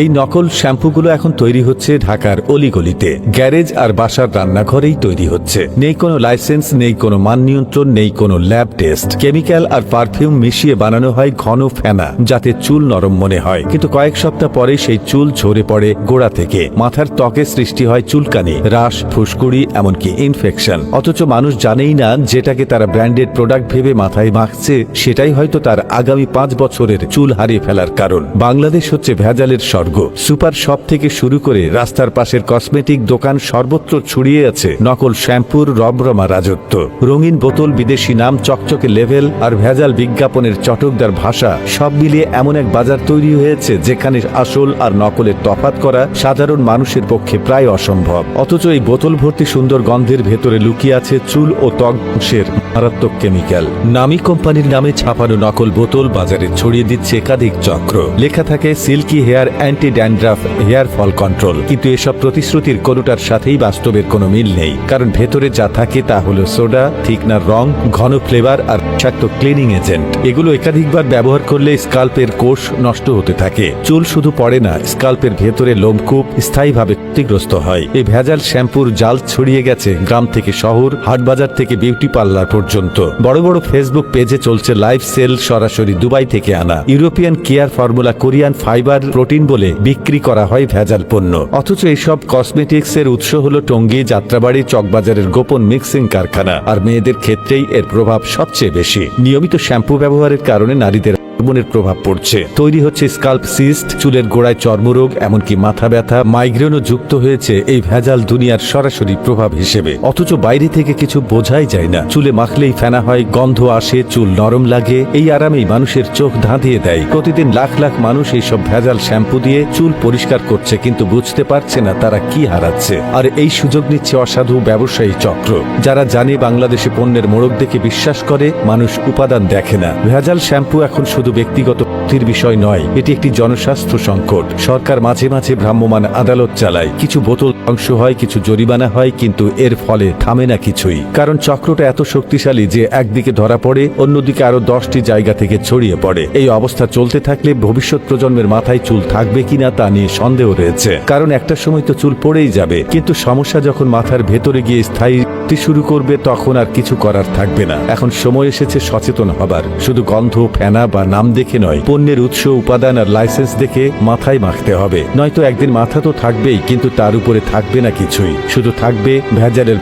এই নকল শ্যাম্পুগুলো এখন তৈরি হচ্ছে ঢাকার অলিগলিতে। গ্যারেজ আর বাসার রান্নাঘরেই তৈরি হচ্ছে। নেই কোনো লাইসেন্স, নেই কোনো মান নিয়ন্ত্রণ, নেই কোনো ল্যাব টেস্ট। কেমিক্যাল আর পারফিউম মিশিয়ে বানানো হয় ঘন ফেনা, যাতে চুল নরম মনে হয়। কিন্তু কয়েক সপ্তাহ পরে সেই চুল ঝরে পড়ে গোড়া থেকে। মাথার ত্বকে সৃষ্টি হয় চুলকানি, রাশ, ফুসকুড়ি, এমনকি ইনফেকশন অথচ মানুষ জানেই না যেটাকে তারা ব্র্যান্ডেড প্রোডাক্ট ভেবে মাথায় মাখছে, সেটাই হয়তো তার আগামী পাঁচ বছরের চুল হারিয়ে ফেলার কারণ। বাংলাদেশ হচ্ছে ভেজালের স্বর্গ। সুপার শপ থেকে শুরু করে রাস্তার পাশের কসমেটিক দোকান সর্বত্র ছড়িয়ে আছে নকল শ্যাম্পুর রমরমা রাজত্ব। রঙিন বোতল বিদেশি নাম, চকচকে লেভেল আর ভেজাল বিজ্ঞাপনের চটকদার ভাষা সব মিলিয়ে এমন এক বাজার তৈরি হয়েছে যেখানে আসল আর নকলের তফাত করা সাধারণ মানুষের পক্ষে প্রায় অসম্ভব। অথচ এই বোতল ভর্তি সুন্দর গন্ধের ভেতরে লুকিয়ে আছে চুল ও ত্বক ধ্বংসের মারাত্মক কেমিক্যাল। নামি কোম্পানির নামে ছাপানো নকল বোতল বাজারে ছড়িয়ে দিচ্ছে একাধিক চক্র। লেখা থাকে, silky hair anti dandruff hair fall control. কিন্তু এসব প্রতিশ্রুতির কোনোটার সাথেই বাস্তবের কোনো মিল নেই। কারণ ভেতরে যা থাকে তা হলো সোডা, থিকনার রং, ঘন ফ্লেভার আর বিষাক্ত ক্লিনিং এজেন্ট। এগুলো একাধিকবার ব্যবহার করলে স্কাল্পের কোষ নষ্ট হতে থাকে। চুল শুধু পড়ে না, স্কাল্পের ভেতরে লোমকূপ স্থায়ীভাবে ক্ষতিগ্রস্ত হয়। এই ভেজাল শ্যাম্পুর জাল ছড়িয়ে গেছে গ্রাম থেকে শহর, হাটবাজার থেকে বিউটি পার্লার পর্যন্ত। বড় বড় ফেসবুক পেজে চলছে লাইভ সেল সরাসরি দুবাই থেকে আনা। European care formula Korean fibre protein বলে বিক্রি করা হয় ভেজাল পণ্য। অথচ এইসব কসমেটিক্স এর উৎস হলো টঙ্গী, যাত্রাবাড়ি, চকবাজারের গোপন মিক্সিং কারখানা। আর মেয়েদের ক্ষেত্রেই এর প্রভাব সবচেয়ে বেশি। নিয়মিত শ্যাম্পু ব্যবহারের কারণে নারীদের হরমোনের প্রভাব পড়ছে। তৈরি হচ্ছে স্কাল্প সিস্ট, চুলের গোড়ায় চর্মরোগ, এমনকি মাথা ব্যথা, মাইগ্রেনও যুক্ত হয়েছে এই ভেজাল দুনিয়ার সরাসরি প্রভাব হিসেবে। অথচ বাইরে থেকে কিছু বোঝাই যায় না। চুলে মাখলেই ফেনা হয়, গন্ধ আসে, চুল নরম লাগে, এই আরামেই মানুষের চোখ ধাঁধিয়ে দেয়। প্রতিদিন লাখ লাখ মানুষ এইসব ভেজাল শ্যাম্পু দিয়ে চুল পরিষ্কার করছে, কিন্তু বুঝতে পারছে না তারা কি হারাচ্ছে। আর এই সুযোগ নিচ্ছে অসাধু ব্যবসায়ী চক্র। যারা জানে বাংলাদেশে পণ্যের মোড়ক দেখে বিশ্বাস করে, মানুষ উপাদান দেখে না। ভেজাল শ্যাম্পু এখন শুধু ব্যক্তিগত ক্ষতির বিষয় নয়, এটি একটি জনস্বাস্থ্য সংকট। সরকার মাঝে মাঝে ভ্রাম্যমাণ আদালত চালায়। কিছু বোতল ধ্বংস হয়, কিছু জরিমানা হয়, কিন্তু এর ফলে থামে না কিছুই। কারণ চক্রটা এত শক্তিশালী যে একদিকে ধরা পড়ে, অন্যদিকে আরও দশটি জায়গা থেকে ছড়িয়ে পড়ে। এই অবস্থা চলতে থাকলে ভবিষ্যৎ প্রজন্মের মাথায় চুল থাকবে কিনা তা নিয়ে সন্দেহ রয়েছে। কারণ একটা সময় তো চুল পড়েই যাবে, কিন্তু সমস্যা যখন মাথার ভেতরে গিয়ে স্থায়ী হতে শুরু করবে তখন আর কিছু করার থাকবে না। এখন সময় এসেছে সচেতন হবার। শুধু গন্ধ, ফেনা বা নাম দেখে নয়, পণ্যের উৎস, উপাদান আর লাইসেন্স দেখে মাথায় মাখতে হবে। নয়তো একদিন মাথা তো থাকবেই, কিন্তু তার উপরে থাকবে না কিছুই। শুধু থাকবে ভেজালের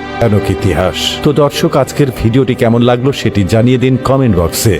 ইতিহাস। তো দর্শক, আজকের ভিডিওটি কেমন লাগল সেটি জানিয়ে দিন কমেন্ট বক্সে।